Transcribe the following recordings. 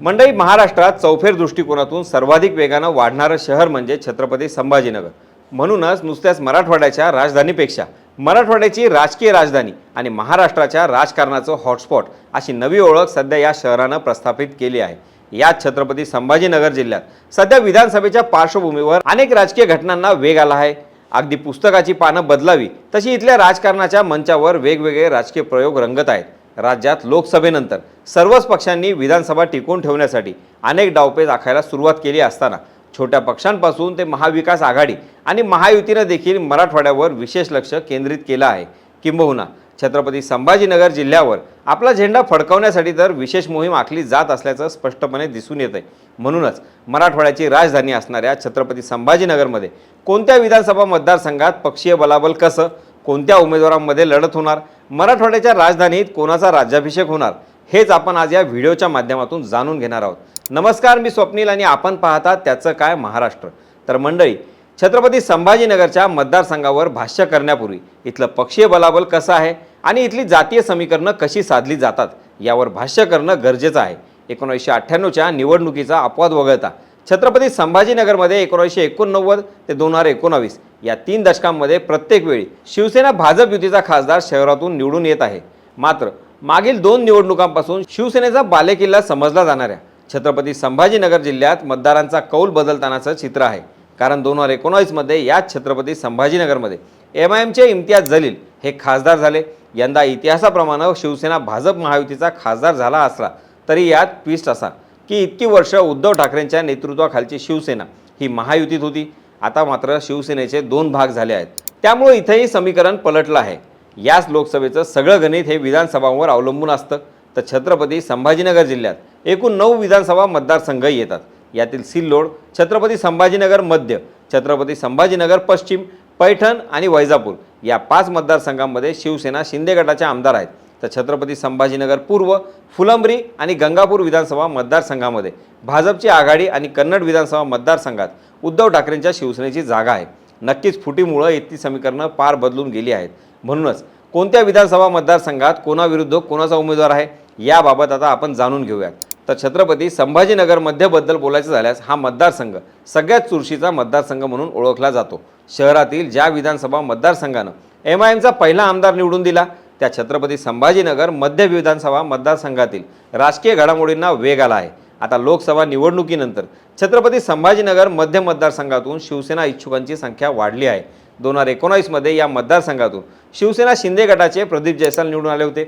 मंडई महाराष्ट्रात चौफेर दृष्टिकोनातून सर्वाधिक वेगानं वाढणारं शहर म्हणजे छत्रपती संभाजीनगर. म्हणूनच नुसत्याच मराठवाड्याच्या राजधानीपेक्षा मराठवाड्याची राजकीय राजधानी आणि महाराष्ट्राच्या राजकारणाचं हॉटस्पॉट अशी नवी ओळख सध्या या शहरानं प्रस्थापित केली आहे. याच छत्रपती संभाजीनगर जिल्ह्यात सध्या विधानसभेच्या पार्श्वभूमीवर अनेक राजकीय घटनांना वेग आला आहे. अगदी पुस्तकाची पानं बदलावी तशी इथल्या राजकारणाच्या मंचावर वेगवेगळे राजकीय प्रयोग रंगत आहेत. राज्यात लोकसभेनंतर सर्वच पक्षांनी विधानसभा टिकवून ठेवण्यासाठी अनेक डावपेच आखायला सुरुवात केली असताना छोट्या पक्षांपासून ते महाविकास आघाडी आणि महायुतीनं देखील मराठवाड्यावर विशेष लक्ष केंद्रित केलं आहे. किंबहुना छत्रपती संभाजीनगर जिल्ह्यावर आपला झेंडा फडकवण्यासाठी तर विशेष मोहीम आखली जात असल्याचं स्पष्टपणे दिसून येत आहे म्हणूनच मराठवाड्याची राजधानी असणाऱ्या छत्रपती संभाजीनगरमध्ये कोणत्या विधानसभा मतदारसंघात पक्षीय बलाबल कसं कोणत्या उमेदवारांमध्ये लढत होणार मराठवाड्याच्या राजधानीत कोणाचा राज्याभिषेक होणार हेच आपण आज या व्हिडिओच्या माध्यमातून जाणून घेणार आहोत. नमस्कार मी स्वप्नील आणि आपण पाहता त्याचं काय महाराष्ट्र. तर मंडळी छत्रपती संभाजीनगरच्या मतदारसंघावर भाष्य करण्यापूर्वी इथलं पक्षीय बलाबल कसं आहे आणि इथली जातीय समीकरणं कशी साधली जातात यावर भाष्य करणं गरजेचं आहे. एकोणीसशे अठ्ठ्याण्णवच्या निवडणुकीचा अपवाद वगळता छत्रपती संभाजीनगरमध्ये एकोणीसशे एकोणनव्वद ते दोन हजार एकोणावीस या तीन दशकांमध्ये प्रत्येक वेळी शिवसेना भाजप युतीचा खासदार शहरातून निवडून येत आहे. मात्र मागील दोन निवडणुकांपासून शिवसेनेचा बालेकिल्ला समजला जाणाऱ्या छत्रपती संभाजीनगर जिल्ह्यात मतदारांचा कौल बदलतानाचं चित्र आहे. कारण दोन हजार एकोणावीसमध्ये याच छत्रपती संभाजीनगरमध्ये एम आय एमचे इम्तियाज जलील हे खासदार झाले. यंदा इतिहासाप्रमाणे शिवसेना भाजप महायुतीचा खासदार झाला असला तरी यात ट्विस्ट असा की इतकी वर्ष उद्धव ठाकरेंच्या नेतृत्वाखालची शिवसेना ही महायुतीत होती. आता मात्र शिवसेनेचे दोन भाग झाले आहेत. त्यामुळे इथंही समीकरण पलटलं आहे. याच लोकसभेचं सगळं गणित हे विधानसभांवर अवलंबून असतं. तर छत्रपती संभाजीनगर जिल्ह्यात एकूण नऊ विधानसभा मतदारसंघ येतात. यातील सिल्लोड छत्रपती संभाजीनगर मध्य छत्रपती संभाजीनगर पश्चिम पैठण आणि वैजापूर या पाच मतदारसंघांमध्ये शिवसेना शिंदे गटाचे आमदार आहेत. तर छत्रपती संभाजीनगर पूर्व फुलंब्री आणि गंगापूर विधानसभा मतदारसंघामध्ये भाजपची आघाडी आणि कन्नड विधानसभा मतदारसंघात उद्धव ठाकरेंच्या शिवसेनेची जागा आहे. नक्कीच फुटीमुळं इथली समीकरणं पार बदलून गेली आहेत. म्हणूनच कोणत्या विधानसभा मतदारसंघात कोणाविरुद्ध कोणाचा उमेदवार आहे याबाबत आता आपण जाणून घेऊयात. तर छत्रपती संभाजीनगर मध्यबद्दल बोलायचं झाल्यास हा मतदारसंघ सगळ्यात चुरशीचा मतदारसंघ म्हणून ओळखला जातो. शहरातील ज्या विधानसभा मतदारसंघानं एम आय एमचा पहिला आमदार निवडून दिला त्या छत्रपती संभाजीनगर मध्य विधानसभा मतदारसंघातील राजकीय घडामोडींना वेग आला आहे. आता लोकसभा निवडणुकीनंतर छत्रपती संभाजीनगर मध्य मतदारसंघातून शिवसेना इच्छुकांची संख्या वाढली आहे. दोन हजार एकोणावीसमध्ये या मतदारसंघातून शिवसेना शिंदे गटाचे प्रदीप जयस्वाल निवडून आले होते.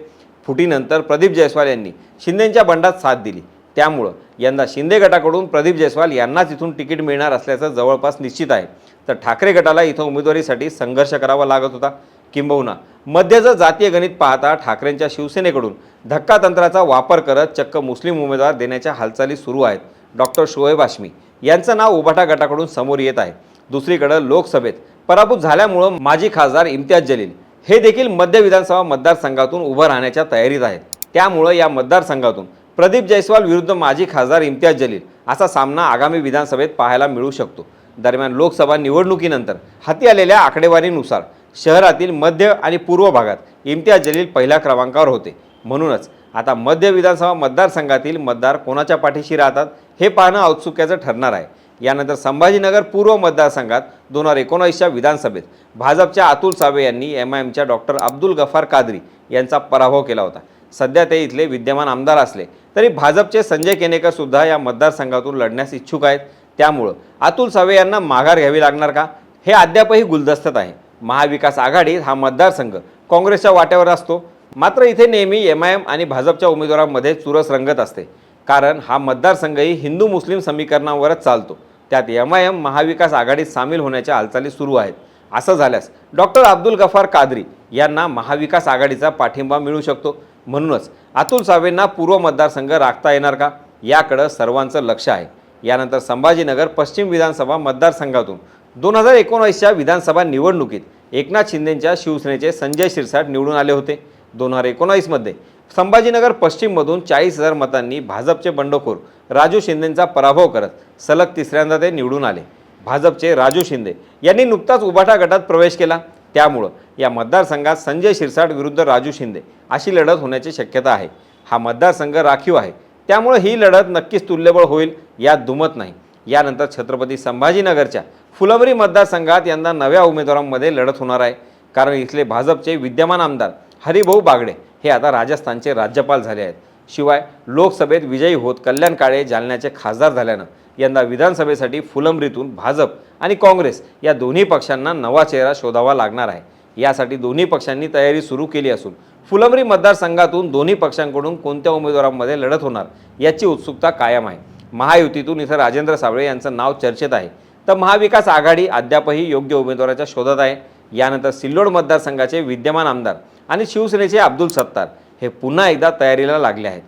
फुटीनंतर प्रदीप जयस्वाल यांनी शिंदेंच्या बंडात साथ दिली. त्यामुळं यंदा शिंदे गटाकडून प्रदीप जयस्वाल यांनाच इथून तिकीट मिळणार असल्याचं जवळपास निश्चित आहे. तर ठाकरे गटाला इथं उमेदवारीसाठी संघर्ष करावा लागत होता. किंबहुना. मध्यचं जातीय गणित पाहता ठाकरेंच्या शिवसेनेकडून धक्कातंत्राचा वापर करत चक्क मुस्लिम उमेदवार देण्याच्या हालचाली सुरू आहेत. डॉक्टर शोएब आश्मी यांचं नाव उभाटा गटाकडून समोर येत आहे. दुसरीकडं लोकसभेत पराभूत झाल्यामुळं माजी खासदार इम्तियाज जलील हे देखील मध्य विधानसभा मतदारसंघातून उभं राहण्याच्या तयारीत आहेत. त्यामुळं या मतदारसंघातून प्रदीप जयस्वाल विरुद्ध माजी खासदार इम्तियाज जलील असा सामना आगामी विधानसभेत पाहायला मिळू शकतो. दरम्यान लोकसभा निवडणुकीनंतर हाती आलेल्या आकडेवारीनुसार शहरातील मध्य आणि पूर्व भागात इम्तियाज जलील पहिल्या क्रमांकावर होते. म्हणूनच आता मध्य विधानसभा मतदारसंघातील मतदार कोणाच्या पाठीशी राहतात हे पाहणं औत्सुक्याचं ठरणार आहे. यानंतर संभाजीनगर पूर्व मतदारसंघात दोन हजार एकोणावीसच्या विधानसभेत भाजपच्या अतुल सावे यांनी एम आय एमच्या डॉक्टर अब्दुल गफार कादरी यांचा पराभव केला होता. सध्या ते इथले विद्यमान आमदार असले तरी भाजपचे संजय केनेकर सुद्धा या मतदारसंघातून लढण्यास इच्छुक आहेत. त्यामुळं अतुल सावे यांना माघार घ्यावी लागणार का? हे अद्यापही गुलदस्त्यात आहे. महाविकास आघाडीत हा मतदारसंघ काँग्रेसच्या वाट्यावर असतो. मात्र इथे नेहमी एम आय एम आणि भाजपच्या उमेदवारांमध्ये चुरस रंगत असते. कारण हा मतदारसंघही हिंदू मुस्लिम समीकरणावरच चालतो. त्यात एम आय एम महाविकास आघाडीत सामील होण्याच्या हालचाली सुरू आहेत. असं झाल्यास डॉक्टर अब्दुल गफार कादरी यांना महाविकास आघाडीचा पाठिंबा मिळू शकतो. म्हणूनच अतुल सावेंना पूर्व मतदारसंघ राखता येणार का? याकडं सर्वांचं लक्ष आहे. यानंतर संभाजीनगर पश्चिम विधानसभा मतदारसंघातून दोन हजार एकोणावीसच्या विधानसभा निवडणुकीत एकनाथ शिंदेंच्या शिवसेनेचे संजय शिरसाट निवडून आले होते. दोन हजार एकोणावीसमध्ये संभाजीनगर पश्चिममधून चाळीस हजार मतांनी भाजपचे बंडखोर राजू शिंदेंचा पराभव करत सलग तिसऱ्यांदा ते निवडून आले. भाजपचे राजू शिंदे यांनी नुकताच उभाटा गटात प्रवेश केला. त्यामुळं या मतदारसंघात संजय शिरसाट विरुद्ध राजू शिंदे अशी लढत होण्याची शक्यता आहे. हा मतदारसंघ राखीव आहे. त्यामुळे ही लढत नक्कीच तुल्यबळ होईल यात दुमत नाही. यानंतर छत्रपती संभाजीनगरच्या फुलंबरी मतदारसंघात यंदा नव्या उमेदवारांमध्ये लढत होणार आहे. कारण इथले भाजपचे विद्यमान आमदार हरिभाऊ बागडे हे आता राजस्थानचे राज्यपाल झाले आहेत. शिवाय लोकसभेत विजयी होत कल्याण काळे जालन्याचे खासदार झाल्यानं यंदा विधानसभेसाठी फुलंब्रीतून भाजप आणि काँग्रेस या दोन्ही पक्षांना नवा चेहरा शोधावा लागणार आहे. यासाठी दोन्ही पक्षांनी तयारी सुरू केली असून फुलंबरी मतदारसंघातून दोन्ही पक्षांकडून कोणत्या उमेदवारांमध्ये लढत होणार याची उत्सुकता कायम आहे. महायुतीतून इथं राजेंद्र साबळे यांचं नाव चर्चेत आहे. तर महाविकास आघाडी अद्यापही योग्य उमेदवाराच्या शोधात आहे. यानंतर सिल्लोड मतदारसंघाचे विद्यमान आमदार आणि शिवसेनेचे अब्दुल सत्तार हे पुन्हा एकदा तयारीला लागले आहेत.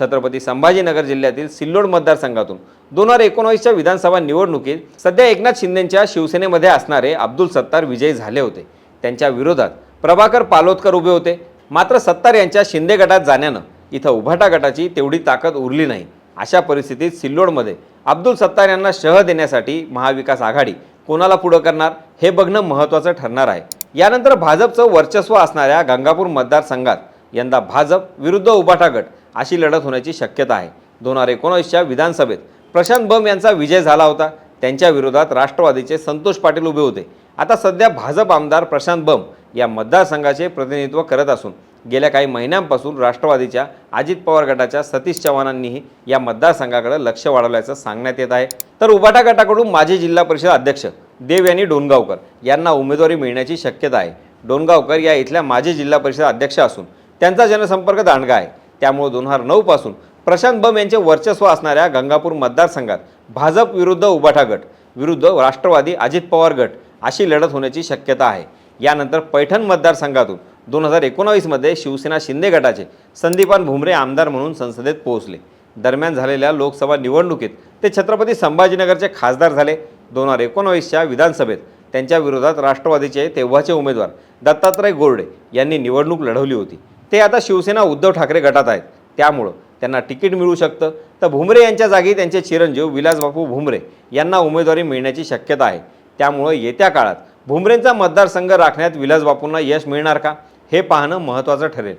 छत्रपती संभाजीनगर जिल्ह्यातील सिल्लोड मतदारसंघातून दोन हजार एकोणावीसच्या विधानसभा निवडणुकीत सध्या एकनाथ शिंदेंच्या शिवसेनेमध्ये असणारे अब्दुल सत्तार विजयी झाले होते. त्यांच्या विरोधात प्रभाकर पालोदकर उभे होते. मात्र सत्तार यांच्या शिंदे गटात जाण्यानं इथं उभाटा गटाची तेवढी ताकद उरली नाही. अशा परिस्थितीत सिल्लोडमध्ये अब्दुल सत्तार यांना शह देण्यासाठी महाविकास आघाडी कोणाला पुढं करणार हे बघणं महत्त्वाचं ठरणार आहे. यानंतर भाजपचं वर्चस्व असणाऱ्या गंगापूर मतदारसंघात यंदा भाजप विरुद्ध उबाटा गट अशी लढत होण्याची शक्यता आहे. दोन हजार एकोणावीसच्या विधानसभेत प्रशांत बम यांचा विजय झाला होता. त्यांच्या विरोधात राष्ट्रवादीचे संतोष पाटील उभे होते. आता सध्या भाजप आमदार प्रशांत बम या मतदारसंघाचे प्रतिनिधित्व करत असून गेल्या काही महिन्यांपासून राष्ट्रवादीच्या अजित पवार गटाच्या सतीश चव्हाणांनीही या मतदारसंघाकडे लक्ष वाढवल्याचं सांगण्यात येत आहे. तर उबाटा गटाकडून माजी जिल्हा परिषद अध्यक्ष देव यांनी डोनगावकर यांना उमेदवारी मिळण्याची शक्यता आहे. डोनगावकर या इथल्या माजी जिल्हा परिषद अध्यक्ष असून त्यांचा जनसंपर्क दांडगा आहे. त्यामुळे दोन हजार नऊपासून प्रशांत बम यांचे वर्चस्व असणाऱ्या गंगापूर मतदारसंघात भाजप विरुद्ध उबाठा गट विरुद्ध राष्ट्रवादी अजित पवार गट अशी लढत होण्याची शक्यता आहे. यानंतर पैठण मतदारसंघातून दोन हजार एकोणावीसमध्ये शिवसेना शिंदे गटाचे संदीपान भुमरे आमदार म्हणून संसदेत पोहोचले. दरम्यान झालेल्या लोकसभा निवडणुकीत ते छत्रपती संभाजीनगरचे खासदार झाले. दोन हजार एकोणावीसच्या विधानसभेत त्यांच्या विरोधात राष्ट्रवादीचे तेव्हाचे उमेदवार दत्तात्रय गोरडे यांनी निवडणूक लढवली होती. ते आता शिवसेना उद्धव ठाकरे गटात आहेत. त्यामुळं त्यांना तिकीट मिळू शकतं. तर भुमरे यांच्या जागी त्यांचे चिरंजीव विलासबापू भुमरे यांना उमेदवारी मिळण्याची शक्यता आहे. त्यामुळं येत्या काळात भुमरेंचा मतदारसंघ राखण्यात विलासबापूंना यश मिळणार का? हे पाहणं महत्त्वाचं ठरेल.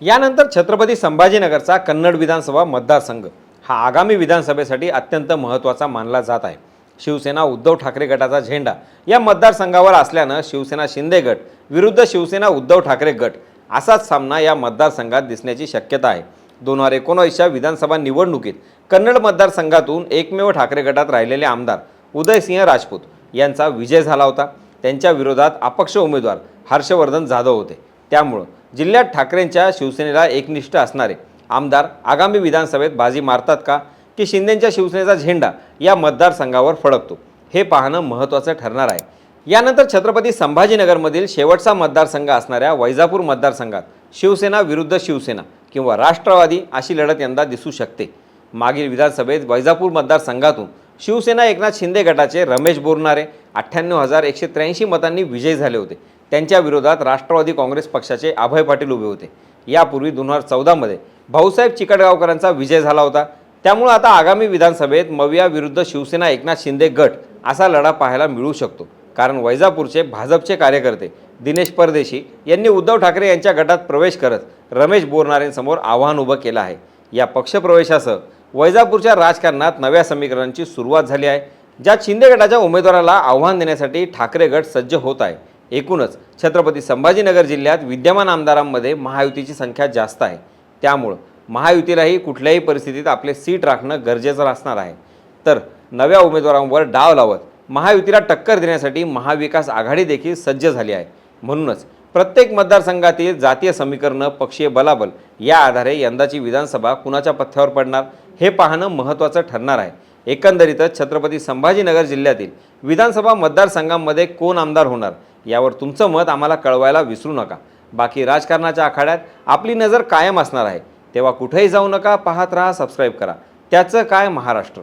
यानंतर छत्रपती संभाजीनगरचा कन्नड विधानसभा मतदारसंघ हा आगामी विधानसभेसाठी अत्यंत महत्त्वाचा मानला जात आहे. शिवसेना उद्धव ठाकरे गटाचा झेंडा या मतदारसंघावर असल्यानं शिवसेना शिंदे गट विरुद्ध शिवसेना उद्धव ठाकरे गट असाच सामना या मतदारसंघात दिसण्याची शक्यता आहे. दोन हजार एकोणावीसच्या विधानसभा निवडणुकीत कन्नड मतदारसंघातून एकमेव ठाकरे गटात राहिलेले आमदार उदयसिंह राजपूत यांचा विजय झाला होता. त्यांच्या विरोधात अपक्ष उमेदवार हर्षवर्धन जाधव होते. त्यामुळं जिल्ह्यात ठाकरेंच्या शिवसेनेला एकनिष्ठ असणारे आमदार आगामी विधानसभेत बाजी मारतात का? की शिंदेंच्या शिवसेनेचा झेंडा या मतदारसंघावर फडकतो? हे पाहणं महत्त्वाचं ठरणार आहे. यानंतर छत्रपती संभाजीनगरमधील शेवटचा मतदारसंघ असणाऱ्या वैजापूर मतदारसंघात शिवसेना विरुद्ध शिवसेना किंवा राष्ट्रवादी अशी लढत यंदा दिसू शकते. मागील विधानसभेत वैजापूर मतदारसंघातून शिवसेना एकनाथ शिंदे गटाचे रमेश बोरणारे अठ्ठ्याण्णव हजार एकशे त्र्याऐंशी मतांनी विजयी झाले होते. त्यांच्या विरोधात राष्ट्रवादी काँग्रेस पक्षाचे अभय पाटील उभे होते. यापूर्वी दोन हजार चौदामध्ये भाऊसाहेब चिकटगावकरांचा विजय झाला होता. त्यामुळे आता आगामी विधानसभेत मविया विरुद्ध शिवसेना एकनाथ शिंदे गट असा लढा पाहायला मिळू शकतो. कारण वैजापूरचे भाजपचे कार्यकर्ते दिनेश परदेशी यांनी उद्धव ठाकरे यांच्या गटात प्रवेश करत रमेश बोरनारेंसमोर आव्हान उभं केलं आहे. या पक्षप्रवेशासह वैजापूरच्या राजकारणात नव्या समीकरणांची सुरुवात झाली आहे. ज्यात शिंदे गटाच्या उमेदवाराला आव्हान देण्यासाठी ठाकरे गट सज्ज होत आहे. एकूणच छत्रपती संभाजीनगर जिल्ह्यात विद्यमान आमदारांमध्ये महायुतीची संख्या जास्त आहे. त्यामुळं महायुतीलाही कुठल्याही परिस्थितीत आपले सीट राखणं गरजेचं असणार आहे. तर नव्या उमेदवारांवर डाव लावत महायुतीला टक्कर देण्यासाठी महाविकास आघाडी देखील सज्ज झाली आहे. म्हणूनच प्रत्येक मतदारसंघातील जातीय समीकरणं पक्षीय बलाबल या आधारे यंदाची विधानसभा कुणाच्या पथ्यावर पडणार हे पाहणं महत्त्वाचं ठरणार आहे. एकंदरीतच छत्रपती संभाजीनगर जिल्ह्यातील विधानसभा मतदारसंघांमध्ये कोण आमदार होणार? यावर तुमचं मत आम्हाला कळवायला विसरू नका. बाकी राजकारणाच्या आखाड्यात आपली नजर कायम असणार आहे. तेव्हा कुठेही जाऊ नका पाहत राहा सबस्क्राईब करा. त्याचं काय महाराष्ट्र?